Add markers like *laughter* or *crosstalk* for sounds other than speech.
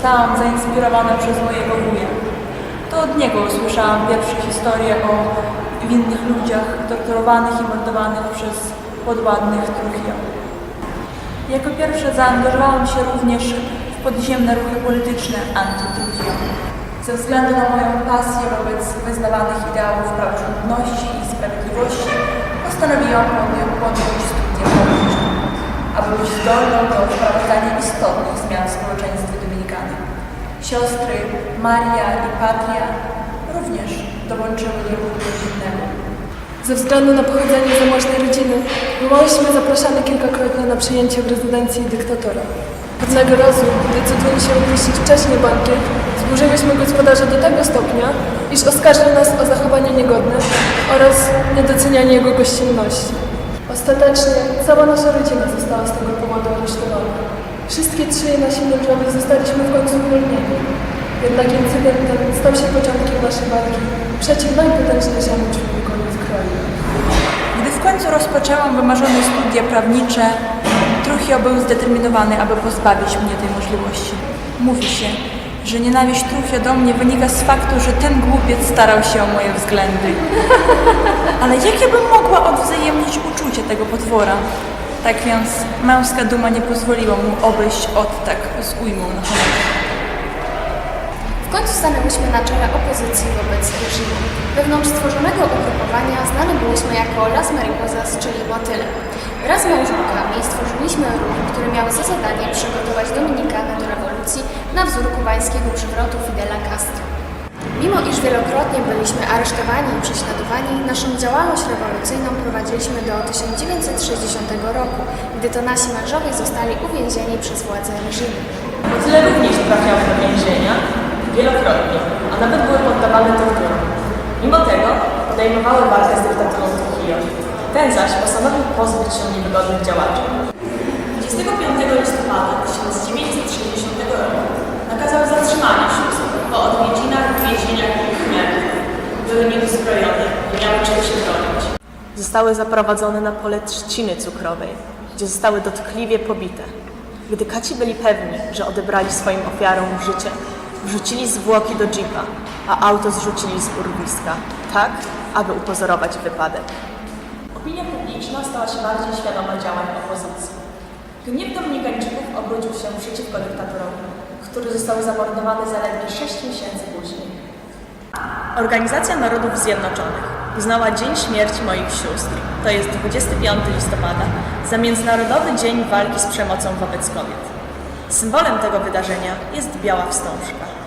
zostałam zainspirowana przez mojego wuja. To od niego usłyszałam pierwsze historie o winnych ludziach torturowanych i mordowanych przez podładnych Trujillo. Jako pierwsza zaangażowałam się również w podziemne ruchy polityczne antytrujillo. Ze względu na moją pasję wobec wyznawanych ideałów praworządności i sprawiedliwości postanowiłam podjąć studia prawnicze, aby być zdolną do wprowadzania istotnych zmian Dominikany. Siostry Maria i Patria również dołączyły do ruchu rodzinnego. Ze względu na pochodzenie zamożnej rodziny byłyśmy zapraszane kilkakrotnie na przyjęcie w rezydencji dyktatora. Pewnego razu, decydując się opuścić wcześniej bankiet, zburzyłyśmy gospodarza do tego stopnia, iż oskarżył nas o zachowanie niegodne oraz niedocenianie jego gościnności. Ostatecznie cała nasza rodzina została z tego powodu aresztowana. Wszystkie trzej nasi mężowie zostaliśmy w końcu uwolnieni. Jednak incydent ten stał się początkiem naszej walki przeciw najpotężniejszemu człowiekowi w kraju. Gdy w końcu rozpoczęłam wymarzone studia prawnicze, Trujillo był zdeterminowany, aby pozbawić mnie tej możliwości. Mówi się, że nienawiść Trujillo do mnie wynika z faktu, że ten głupiec starał się o moje względy. *laughs* Ale jak ja bym mogła odwzajemnić uczucie tego potwora? Tak więc męska duma nie pozwoliła mu obejść od tak z ujmą na honorze. W końcu stanęłyśmy na czele opozycji wobec reżimu. Wewnątrz stworzonego ugrupowania znane byłyśmy jako Las Mariposas, czyli motyle. Wraz z małżonkami stworzyliśmy ruch, który miał za zadanie przygotować Dominikanę do rewolucji na wzór kubańskiego przywrotu Fidela Castro. Mimo iż wielokrotnie byliśmy aresztowani i prześladowani, naszą działalność rewolucyjną prowadziliśmy do 1960 roku, gdy to nasi mężowie zostali uwięzieni przez władze reżimu. Motyle również trafiały do więzienia wielokrotnie, a nawet były poddawane torturom. Mimo tego podejmowały walkę z dyktaturą Trujillo. Ten zaś postanowił pozbyć się niewygodnych działaczy. 25 listopada 1960 roku nakazał zatrzymanie sióstr po odwiedzinach w więzieniach i chmielach. Były nieuzbrojone, nie miały czym się bronić. Zostały zaprowadzone na pole trzciny cukrowej, gdzie zostały dotkliwie pobite. Gdy kaci byli pewni, że odebrali swoim ofiarom życie, wrzucili zwłoki do jeepa, a auto zrzucili z urwiska, tak, aby upozorować wypadek. Opinia publiczna stała się bardziej świadoma działań opozycji. Gniew Dominikańczyków obrócił się przeciwko dyktatorowi, który został zamordowany zaledwie 6 miesięcy później. Organizacja Narodów Zjednoczonych uznała Dzień Śmierci moich sióstr, to jest 25 listopada, za Międzynarodowy Dzień Walki z Przemocą wobec Kobiet. Symbolem tego wydarzenia jest biała wstążka.